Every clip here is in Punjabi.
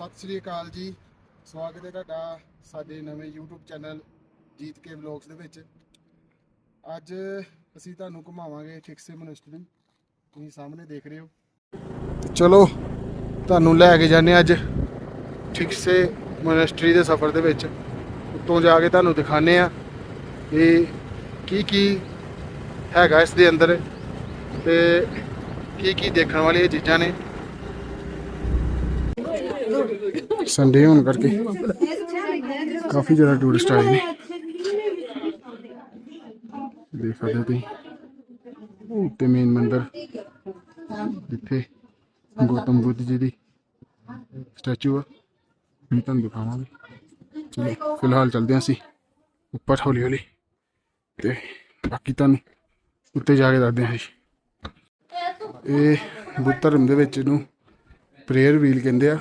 ਸਤਿ ਸ੍ਰੀ ਅਕਾਲ ਜੀ। ਸਵਾਗਤ ਹੈ ਤੁਹਾਡਾ ਸਾਡੇ ਨਵੇਂ YouTube ਚੈਨਲ ਜੀਤ ਕੇ ਵਲੌਗਸ ਦੇ ਵਿੱਚ। ਅੱਜ ਅਸੀਂ ਤੁਹਾਨੂੰ ਘੁਮਾਵਾਂਗੇ ਠਿਕਸੇ ਮਨਿਸਟਰੀ ਤੁਸੀਂ ਸਾਹਮਣੇ ਦੇਖ ਰਹੇ ਹੋ। ਚਲੋ, ਤੁਹਾਨੂੰ ਲੈ ਕੇ ਜਾਂਦੇ ਹਾਂ ਅੱਜ ਠਿਕਸੇ ਮਨਿਸਟਰੀ ਦੇ ਸਫ਼ਰ ਦੇ ਵਿੱਚ। ਉੱਤੋਂ ਜਾ ਕੇ ਤੁਹਾਨੂੰ ਦਿਖਾਣੇ ਆ ਕਿ ਕੀ ਕੀ ਹੈਗਾ ਇਸ ਦੇ ਅੰਦਰ ਤੇ ਕੀ ਕੀ ਦੇਖਣ ਵਾਲੀਆਂ ਚੀਜ਼ਾਂ ਨੇ। ਸੰਡੇ ਹੋਣ ਕਰਕੇ ਕਾਫੀ ਜ਼ਿਆਦਾ ਟੂਰਿਸਟ ਆਏ ਨੇ। ਦੇਖ ਸਕਦੇ ਹੋ ਤੁਸੀਂ। ਉਹ ਉੱਤੇ ਮੇਨ ਮੰਦਿਰ, ਜਿੱਥੇ ਗੌਤਮ ਬੁੱਧ ਜੀ ਦੀ ਸਟੈਚੂ ਆ। ਹੁਣ ਤੁਹਾਨੂੰ ਦਿਖਾਵਾਂਗੇ। ਚਲੋ, ਫਿਲਹਾਲ ਚੱਲਦੇ ਹਾਂ ਅਸੀਂ ਉੱਪਰ ਹੌਲੀ ਹੌਲੀ ਤੇ ਬਾਕੀ ਤੁਹਾਨੂੰ ਉੱਤੇ ਜਾ ਕੇ ਦੱਸਦੇ ਹਾਂ ਜੀ ਇਹ ਬੁੱਧ ਧਰਮ ਦੇ ਵਿੱਚ ਇਹਨੂੰ ਪ੍ਰੇਅਰ ਵੀਲ ਕਹਿੰਦੇ ਆ।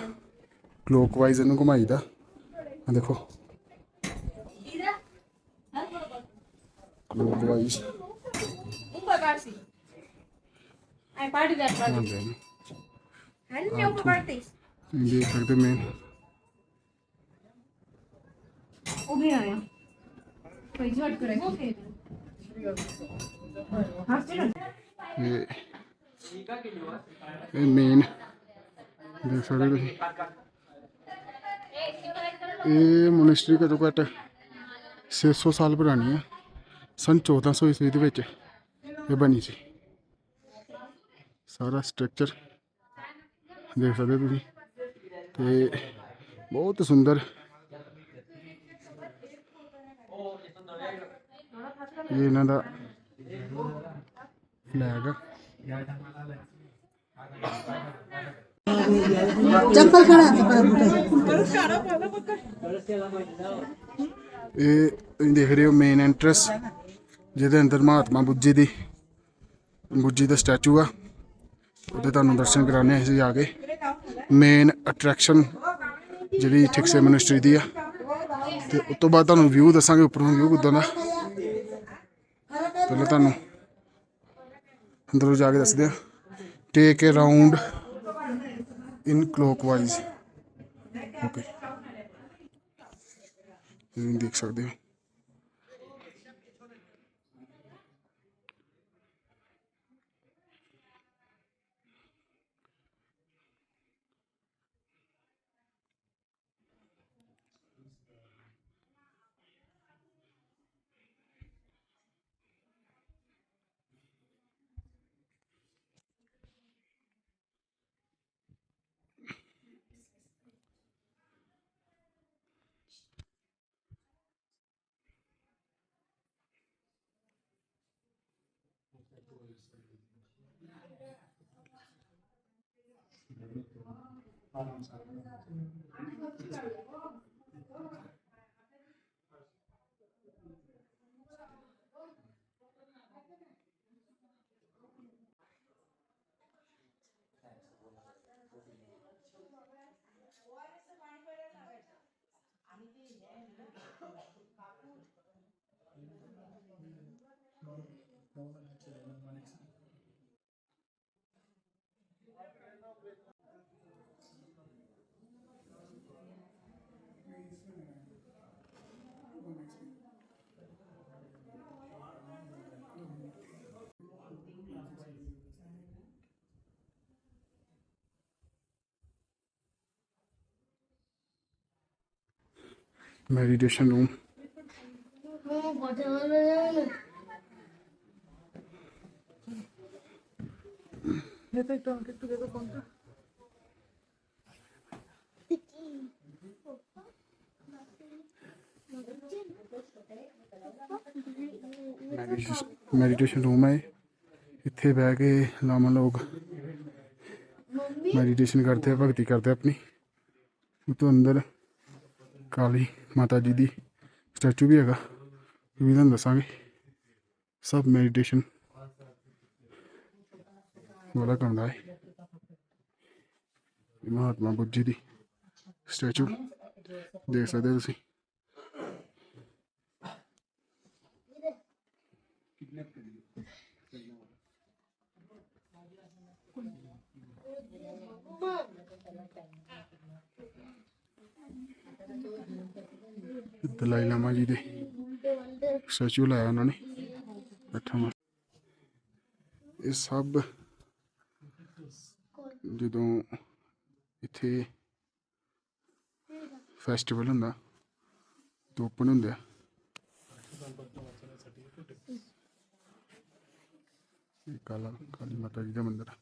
ਕਲੋਕਵਾਈਜ਼ ਇਹਨੂੰ ਘੁਮਾਈਦਾ ਆ ਦੇਖੋ clockwise Um pagar-se. Ai, parte dessa. parte. ਹੁੰਦੇ ਨੇ Ai, não meu pagar isso. ਤੁਸੀਂ ਦੇਖ ਸਕਦੇ main O ganha. Foi de outro coração. ਇਹ ਇਹ ਮੇਨ ਦੇਖ ਸਕਦੇ ਹੋ ਤੁਸੀਂ ਇਹ ਮੋਨੈਸਟਰੀ ਘੱਟੋ ਘੱਟ 600 ਸਾਲ ਪੁਰਾਣੀ ਹੈ ਸਨ 1400 ਈਸਵੀ ਦੇ ਵਿੱਚ ਇਹ ਬਣੀ ਸੀ। ਸਾਰਾ ਸਟਰਕਚਰ ਦੇਖ ਸਕਦੇ ਤੁਸੀਂ। ਤੇ ਬਹੁਤ ਸੁੰਦਰ। ਇਹ ਇਹਨਾਂ ਦਾ ਫਲੈਗ चप्पल खड़ा है कपड़ा ਇਹ ਤੁਸੀਂ ਦੇਖ ਰਹੇ ਹੋ ਮੇਨ ਐਂਟਰੈਂਸ ਜਿਹਦੇ ਅੰਦਰ ਮਹਾਤਮਾ ਬੁੱਧ ਜੀ ਦੀ ਬੁੱਧ ਜੀ ਦਾ ਸਟੈਚੂ ਆ ਉਹਦੇ ਤੁਹਾਨੂੰ ਦਰਸ਼ਨ ਕਰਾਣੇ ਅਸੀਂ ਜਾ ਕੇ ਮੇਨ ਅਟਰੈਕਸ਼ਨ ਜਿਹੜੀ ਠਿਕਸੇ ਮਨਿਸਟਰੀ ਦੀ ਆ ਤੇ ਉਸ ਤੋਂ ਬਾਅਦ ਤੁਹਾਨੂੰ ਵਿਊ ਦੱਸਾਂਗੇ ਉੱਪਰੋਂ ਵਿਊ ਕਿੱਦਾਂ ਦਾ ਪਹਿਲਾਂ ਤੁਹਾਨੂੰ ਅੰਦਰੋਂ ਜਾ ਕੇ ਦੱਸਦੇ ਆ ਟੇਕ ਅ round in clockwise okay ਤੁਸੀਂ ਦੇਖ ਸਕਦੇ ਹੋ 아니 ਮੈਡੀਟੇਸ਼ਨ ਰੂਮ ਮੈਡੀਟੇਸ਼ਨ ਰੂਮ ਹੈ ਇਹ। ਇੱਥੇ ਬਹਿ ਕੇ ਲਾਮਾ ਲੋਕ ਮੈਡੀਟੇਸ਼ਨ ਕਰਦੇ ਆ ਭਗਤੀ ਕਰਦੇ ਆ ਆਪਣੀ ਉਹ ਤੋਂ ਅੰਦਰ ਕਾਲੀ ਮਾਤਾ ਜੀ ਦੀ ਸਟੈਚੂ ਵੀ ਹੈਗਾ ਇਹ ਵੀ ਤੁਹਾਨੂੰ ਦੱਸਾਂਗੇ। ਸਭ ਮੈਡੀਟੇਸ਼ਨ ਵਾਲਾ ਕਮਰਾ ਹੈ ਮਹਾਤਮਾ ਬੁੱਧ ਜੀ ਦੀ ਸਟੈਚੂ ਦੇਖ ਸਕਦੇ ਤੁਸੀਂ। ਦਲਾਈ ਲਾਮਾ ਜੀ ਦੇ। ਸਟੈਚੂ ਲਾਇਆ ਉਹਨਾਂ ਨੇ। ਬੈਠਾ ਇਹ ਸਭ ਜਦੋਂ ਇੱਥੇ ਫੈਸਟੀਵਲ ਹੁੰਦਾ, ਤਾਂ ਓਪਨ ਹੁੰਦੇ ਆ। ਕਾਲਾ ਕਾਲੀ ਮਾਤਾ ਜੀ ਦਾ ਮੰਦਿਰ ਆ।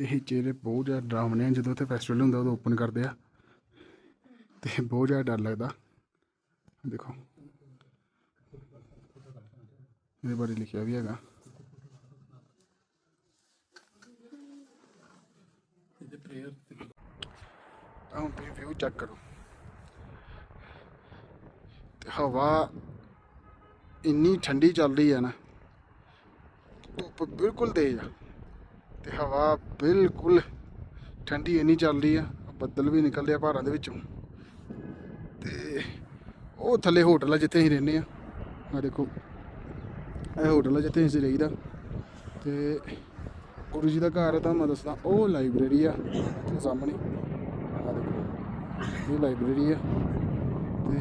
ਤੇ ਇਹ ਚਿਹਰੇ ਬਹੁਤ ਜ਼ਿਆਦਾ ਡਰਾਵਣੇ ਆ, ਜਦੋਂ ਤੇ ਫੈਸਟੀਵਲ ਹੁੰਦਾ ਉਦੋਂ ਓਪਨ ਕਰਦੇ ਆ। ਤੇ ਬਹੁਤ ਜ਼ਿਆਦਾ ਡਰ ਲੱਗਦਾ। ਦੇਖੋ। ਇਹਦੇ ਬਾਰੇ ਲਿਖਿਆ ਵੀ ਹੈਗਾ। ਆਹ ਹੁਣ ਤੁਸੀਂ ਵਿਊ ਚੈੱਕ ਕਰੋ। ਤੇ ਹਵਾ ਇੰਨੀ ਠੰਡੀ ਚੱਲ ਰਹੀ ਹੈ ਨਾ, ਧੁੱਪ ਬਿਲਕੁਲ ਤੇਜ਼ ਆ। ਤੇ ਹਵਾ ਬਿਲਕੁਲ ਠੰਡੀ ਇੰਨੀ ਚੱਲ ਰਹੀ ਆ, ਬੱਦਲ ਵੀ ਨਿਕਲਦੇ ਆ ਪਹਾੜਾਂ ਦੇ ਵਿੱਚੋਂ। ਤੇ ਉਹ ਥੱਲੇ ਹੋਟਲ ਆ ਜਿੱਥੇ ਅਸੀਂ ਰਹਿੰਦੇ ਆ। ਆ ਦੇਖੋ, ਇਹ ਹੋਟਲ ਆ ਜਿੱਥੇ ਅਸੀਂ ਰਹੀਦਾ। ਤੇ ਗੁਰੂ ਜੀ ਦਾ ਘਰ ਆ, ਤੁਹਾਨੂੰ ਮੈਂ ਦੱਸਦਾ, ਉਹ ਲਾਇਬ੍ਰੇਰੀ ਆ ਸਾਹਮਣੇ। ਆ ਦੇਖੋ, ਇਹ ਲਾਇਬ੍ਰੇਰੀ ਆ। ਤੇ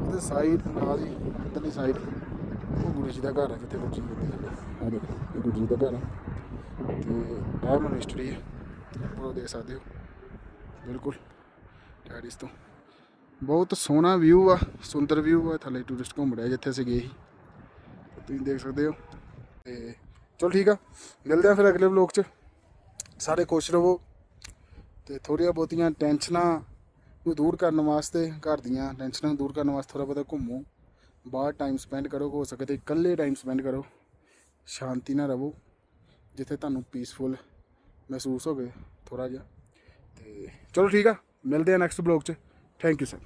ਉਹਦੇ ਸਾਈਡ ਨਾਲ ਹੀ ਅੰਦਰਲੀ ਸਾਈਡ ਉਹ ਗੁਰੂ ਜੀ ਦਾ ਘਰ ਆ ਜਿੱਥੇ ਗੁਰੂ ਜੀ ਰਹਿੰਦੇ ਆ। ਦੇਖੋ, ਇਹ ਗੁਰੂ ਜੀ ਦਾ ਘਰ ਆ। ਤੇ ਆਹ ਹੈ। ਉਹ ਦੇਖ ਸਕਦੇ ਹੋ। ਬਿਲਕੁਲ। ਟੈਰਿਸ ਤੋਂ। ਬਹੁਤ ਸੋਹਣਾ ਵਿਊ ਆ, ਸੁੰਦਰ ਵਿਊ ਆ। ਥੱਲੇ ਟੂਰਿਸਟ ਘੁੰਮ ਰਿਹਾ ਜਿੱਥੇ ਅਸੀਂ ਗਏ ਸੀ। ਤੁਸੀਂ ਦੇਖ ਸਕਦੇ ਹੋ। ਤੇ ਚਲੋ ਠੀਕ ਆ। ਮਿਲਦੇ ਆ ਫਿਰ ਅਗਲੇ ਵਲੋਗ 'ਚ। ਸਾਰੇ ਖੁਸ਼ ਰਹੋ। ਤੇ ਥੋੜ੍ਹੀਆਂ ਬਹੁਤੀਆਂ ਟੈਨਸ਼ਨਾਂ ਨੂੰ ਦੂਰ ਕਰਨ ਵਾਸਤੇ, ਘਰ ਦੀਆਂ ਟੈਨਸ਼ਨਾਂ ਨੂੰ ਦੂਰ ਕਰਨ ਵਾਸਤੇ ਥੋੜਾ ਬਹੁਤਾ ਘੁੰਮੋ। ਬਾਹਰ ਟਾਈਮ ਸਪੈਂਡ ਕਰੋ, ਹੋ ਸਕੇ ਤੇ ਇਕੱਲੇ ਟਾਈਮ ਸਪੈਂਡ ਕਰੋ। ਸ਼ਾਂਤੀ ਨਾਲ ਰਹੋ। ਜਿੱਥੇ ਤੁਹਾਨੂੰ ਪੀਸਫੁਲ ਮਹਿਸੂਸ ਹੋਵੇ ਥੋੜਾ ਜਿਹਾ। ਤੇ ਚਲੋ ਠੀਕ ਆ, ਮਿਲਦੇ ਆ ਨੈਕਸਟ ਬਲੌਗ 'ਚ। Thank you sir